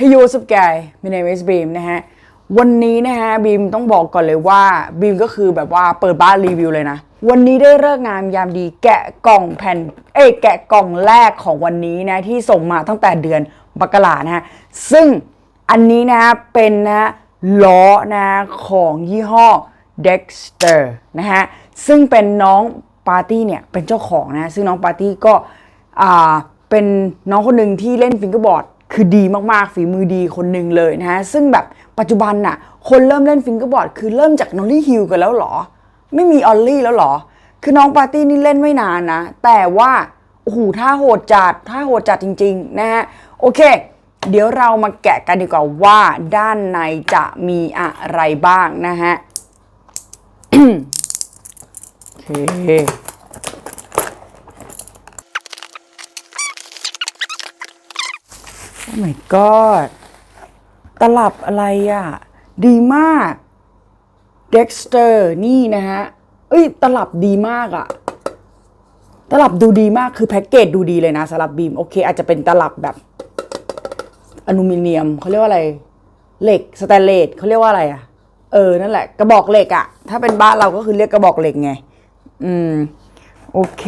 Hey yo what's up guy my name is Beam นะฮะ วันนี้นะฮะบีมต้องบอกก่อนเลยว่าบีมก็คือแบบว่าเปิดบ้านรีวิวเลยนะ วันนี้ได้เลิกงามยามดีแกะกล่องแผ่น เอ้ยแกะกล่องแรกของวันนี้นะ ที่ส่งมาตั้งแต่เดือนมกรานะฮะ ซึ่งอันนี้นะฮะเป็นนะล้อนะของยี่ห้อ Dexter นะฮะ ซึ่งเป็นน้องปาร์ตี้เนี่ยเป็นเจ้าของนะ ซึ่งน้องปาร์ตี้ก็อ่าเป็นน้องคนหนึ่งที่เล่นฟิงเกอร์บอร์ด คือดีมากๆฝีมือดีคนหนึ่งเลยนะฮะ ซึ่งแบบปัจจุบันน่ะ คนเริ่มเล่นฟิงเกอร์บอร์ดคือเริ่มจากนอลลี่ฮิลกันแล้วเหรอ ไม่มีออลลี่แล้วเหรอ คือน้องปาร์ตี้นี่เล่นไม่นานนะ แต่ว่าโอ้โหท่าโหดจัดท่าโหดจัดจริง ๆ นะฮะ โอเค เดี๋ยวเรามาแกะกันดีกว่าว่าด้านในจะมีอะไรบ้างนะฮะโอเค โอ้ my god ตลับอะไรอะ ดีมาก Dexter นี่นะฮะ เอ้ย ตลับดีมากอะ ตลับดูดีมากคือแพ็กเกจดูดีเลยนะสำหรับบีม โอเค อาจจะเป็นตลับแบบอลูมิเนียมเขาเรียกว่าอะไร เหล็กสแตนเลสเขาเรียกว่าอะไรอะ เออ นั่นแหละ กระบอกเหล็กอะ ถ้าเป็นบ้านเราก็คือเรียกกระบอกเหล็กไง อืม โอเค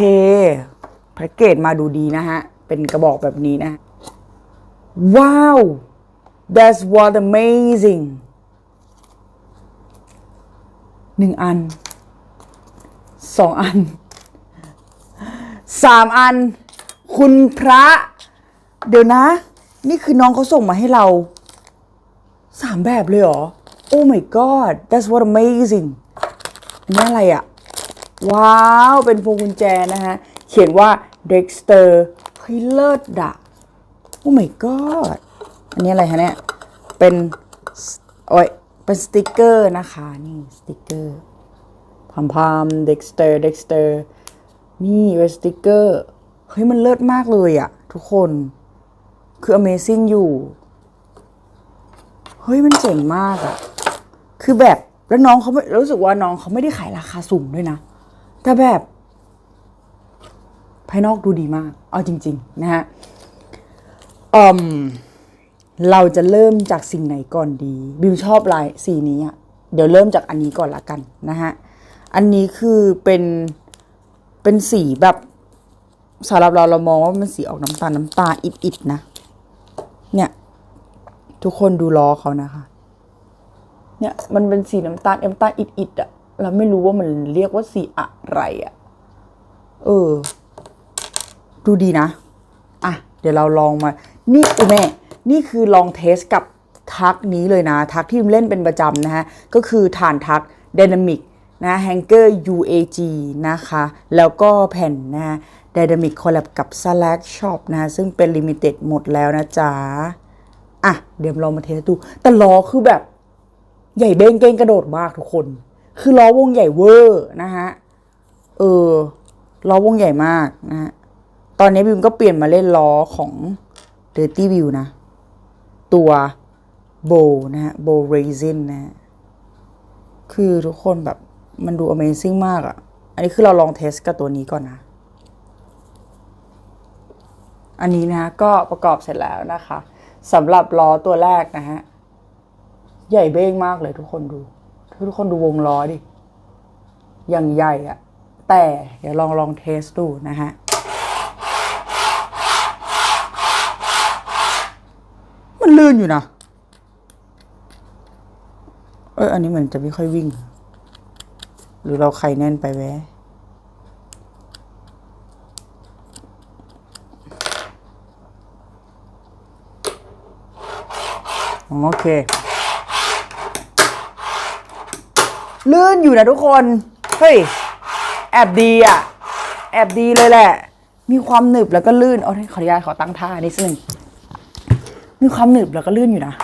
แพ็กเกจมาดูดีนะฮะ เป็นกระบอกแบบนี้นะ ว้าว that's what amazing หนึ่งอันสองอันสามอัน คุณพระ เดี๋ยวนะ นี่คือน้องเขาส่งมาให้เราสามแบบเลยเหรอ Oh my god that's what amazing อันนี่อะไรอะว้าว เป็นพวงกุญแจนะฮะ เขียนว่า Dexter เฮ้ยเลิศดะ อ้ my god อันนี้อะไรคะเนี่ย เป็นโอ้ยเป็นสติกเกอร์นะคะ นี่สติกเกอร์พามพามเด็กสเตอร์เด็กสเตอร์นี่เป็นสติกเกอร์เฮ้ย มันเลิศมากเลยอะทุกคนคือ Amazing อยู่ เฮ้ย มันเจ๋งมากอะคือแบบแล้วน้องเขาไม่รู้สึกว่าน้องเขาไม่ได้ขายราคาสูงด้วยนะ แต่แบบ ภายนอกดูดีมาก เอาจริง ๆ นะฮะ อืมเราจะเริ่มจากสิ่งไหนก่อนดีบิวชอบลายสีนี้อะเดี๋ยวเริ่มจากอันนี้ก่อนละกันนะฮะอันนี้คือเป็นเป็นสีแบบสำหรับเราเรามองว่ามันสีออกน้ำตาลน้ำตาลอิดๆนะ เนี่ย ทุกคนดูล้อเขานะคะ เนี่ยมันเป็นสีน้ำตาลน้ำตาลอิดๆอะเราไม่รู้ว่ามันเรียกว่าสีอะไรอะเออ ดูดีนะ เดี๋ยวเราลองมา นี่อุแม่ นี่คือลองเทสกับทักนี้เลยนะ ทักที่เล่นเป็นประจำนะฮะ ก็คือฐานทัก Dynamic นะแฮงเกอร์ UAG นะคะ แล้วก็แผ่นนะฮะ Dynamic Collab กับ Slack Shop นะซึ่งเป็น Limited หมดแล้วนะจ๊ะ อะ เดี๋ยวเรามาเทสดู แต่ล้อคือแบบ ใหญ่เบ้งเก้งกระโดดมากทุกคน คือล้อวงใหญ่เวอร์นะฮะ เออ ล้อวงใหญ่มากนะฮะ ตอนนี้บิมก็เปลี่ยนมาเล่นล้อของ Dirty View นะ ตัวโบนะฮะโบเรซินนะฮะคือทุกคนแบบมันดู Amazing มากอะ่ะ อันนี้คือเราลองเทสกับตัวนี้ก่อนนะ อันนี้นะฮะก็ประกอบเสร็จแล้วนะคะสำหรับล้อตัวแรกนะฮะ ใหญ่เบ้งมากเลยทุกคนดู ทุกคนดูวงล้อดิ อย่างใหญ่อะแต่เดี๋ยวลองลองเทสดูนะฮะ มัน ลื่นอยู่นะ เอออันนี้มือนจะไม่ค่อยวิ่ง หรือเราไข่แน่นไปแวะโอเค ลื่นอยู่นะทุกคน เฮ้ย แอบดีอะ แอบดีเลยแหละ มีความหนึบแล้วก็ลื่นเอาขออนุญาตขอตั้งท่านิดนึง มีความหนึบแล้วก็ลื่นอยู่นะ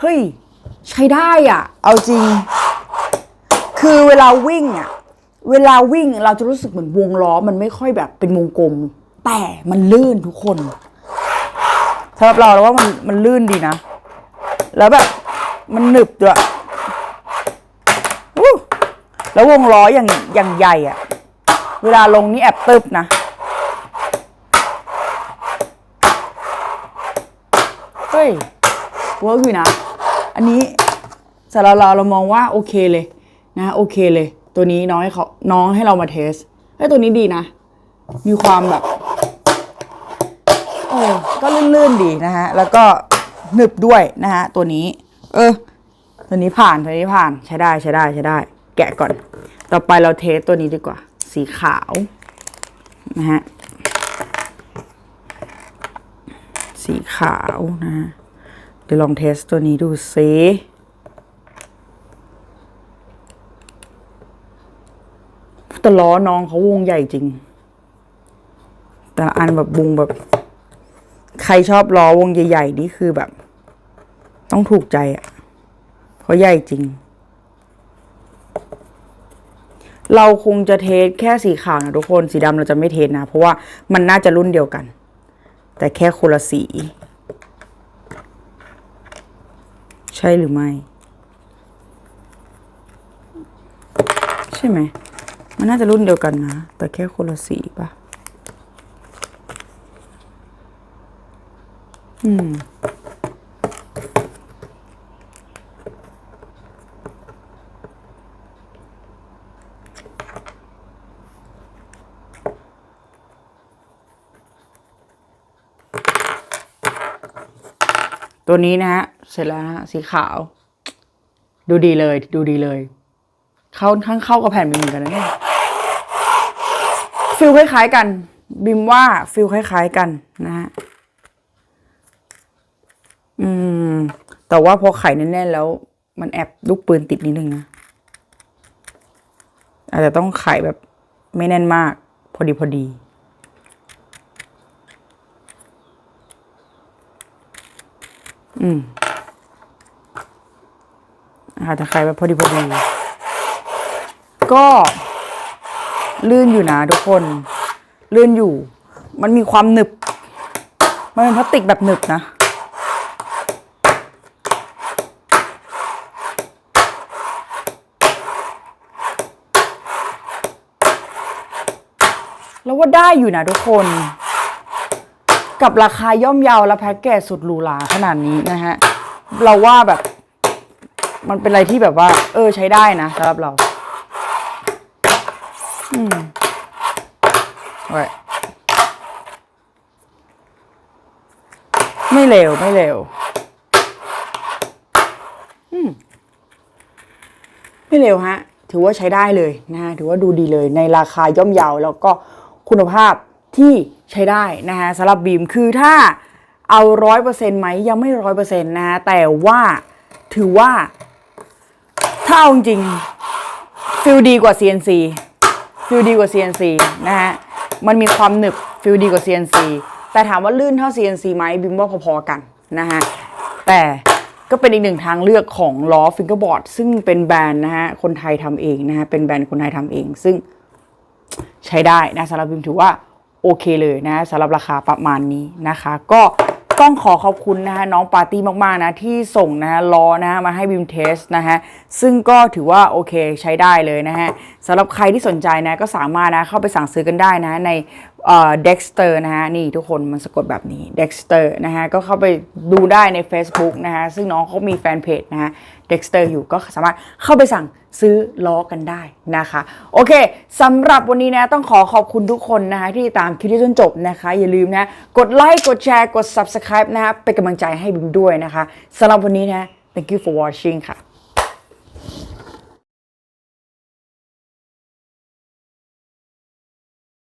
เฮ้ย ใช้ได้อะ เอาจริง คือเวลาวิ่งอะ เวลาวิ่งเราจะรู้สึกเหมือนวงล้อมันไม่ค่อยแบบเป็นวงกลม แต่มันลื่นทุกคนสำหรับเราแล้วว่ามันมันลื่นดีนะ แล้วแบบ มันหนึบด้วยแล้ววงล้ออย่างอย่างใหญ่อะ เวลาลงนี่แอบตึบนะ เฮ้ยเวิร์กอยู่นะ อันนี้สารเราเรามองว่าโอเคเลยนะโอเคเลย ตัวนี้น้องให้เขาน้องให้เรามาเทสเฮ้ตัวนี้ดีนะ มีความแบบโอ้ก็ลื่นๆดีนะฮะ แล้วก็หนึบด้วยนะฮะ ตัวนี้ เออ ตัวนี้ผ่านตัวนี้ผ่านใช้ได้ใช้ได้ใช้ได้ แกะก่อน ต่อไปเราเทสตัวนี้ดีกว่า สีขาว นะฮะ สีขาวนะฮะเดี๋ยวลองเทสตัวนี้ดูซิแต่ล้อน้องเขาวงใหญ่จริง แต่อันแบบวงแบบ ใครชอบล้อวงใหญ่ ๆ นี่คือแบบ ต้องถูกใจอะ่ะ เพราะใหญ่จริง เราคงจะเทสแค่สีขาวนะทุกคนสีดำเราจะไม่เทสนะ เพราะว่ามันน่าจะรุ่นเดียวกัน แต่แค่คนละสี ใช่หรือไม่ ใช่ไหม มันน่าจะรุ่นเดียวกันนะ แต่แค่คนละสีปะอืม ตัวนี้นะฮะเสร็จแล้วฮะสีขาว ดูดีเลย ดูดีเลย เข้าข้างเข้ากับแผ่นบิมเหมือนกันนะเนี่ยฟิลคล้ายๆกัน บิมว่าฟิลคล้าย ๆกันนะฮะอืม แต่ว่าพอไข่แน่นๆแล้ว มันแอบลูกปืนติดนิดนึงนะอาจจะต้องไข่แบบไม่แน่นมาก พอดีพอดี อืมอาจะไข่แบบพอดีพอดี ก็ลื่นอยู่นะทุกคน ลื่นอยู่ มันมีความหนึบ มันเป็นพลาสติกแบบหนึบนะ แล้วว่าได้อยู่นะทุกคน กับราคาย่อมเยาและแพ็กเกจสุดหรูหราขนาดนี้นะฮะ เราว่าแบบ มันเป็นอะไรที่แบบว่า เออใช้ได้นะสำหรับเรา อืมไว้ไม่เร็วไม่เร็ว อืม ไม่เร็วฮะ ถือว่าใช้ได้เลยนะฮะ ถือว่าดูดีเลยในราคาย่อมเยาแล้วก็คุณภาพ ที่ใช้ได้นะฮะสำหรับบีมคือถ้าเอาร้อยเปอร์เซ็นต์ไหมยังไม่ร้อยเปอร์เซ็นต์นะฮะแต่ว่าถือว่า ถ้าเอาจริงฟิลดีกว่า CNC ฟิลดีกว่า CNC นะฮะมันมีความหนึบฟิลดีกว่า CNC แต่ถามว่าลื่นเท่า CNC ไหมบิมว่าพอๆกันนะฮะแต่ก็เป็นอีกหนึ่งทางเลือกของล้อฟิงเกอร์บอร์ดซึ่งเป็นแบรนด์นะฮะคนไทยทำเองนะฮะเป็นแบรนด์คนไทยทำเอง ซึ่งใช้ได้นะสำหรับบิมถือว่า โอเคเลยนะสำหรับราคาประมาณนี้นะคะ ก็ต้องขอขอบคุณนะคะน้องปาร์ตี้มากๆนะที่ส่งนะฮะล้อนะฮะมาให้บิมเทสนะฮะซึ่งก็ถือว่าโอเคใช้ได้เลยนะฮะสำหรับใครที่สนใจนะก็สามารถนะเข้าไปสั่งซื้อกันได้นะใน เอ่อ Dexter นะฮะนี่ทุกคนมันสะกดแบบนี้ Dexter นะฮะก็เข้าไปดูได้ใน Facebook นะฮะซึ่งน้องเขามีแฟนเพจนะฮะ Dexter อร์อยู่ก็สามารถเข้าไปสั่งซื้อล้อกันได้นะคะ โอเคสำหรับวันนี้นะต้องขอขอบคุณทุกคนนะคะที่ติดตามคลิปจนจบนะคะ อย่าลืมนะกดไลค์กดแชร์กด Subscribe นะคะเป็นกำลังใจให้บิมด้วยนะคะสำหรับวันนี้นะ thank you for watching ค่ะ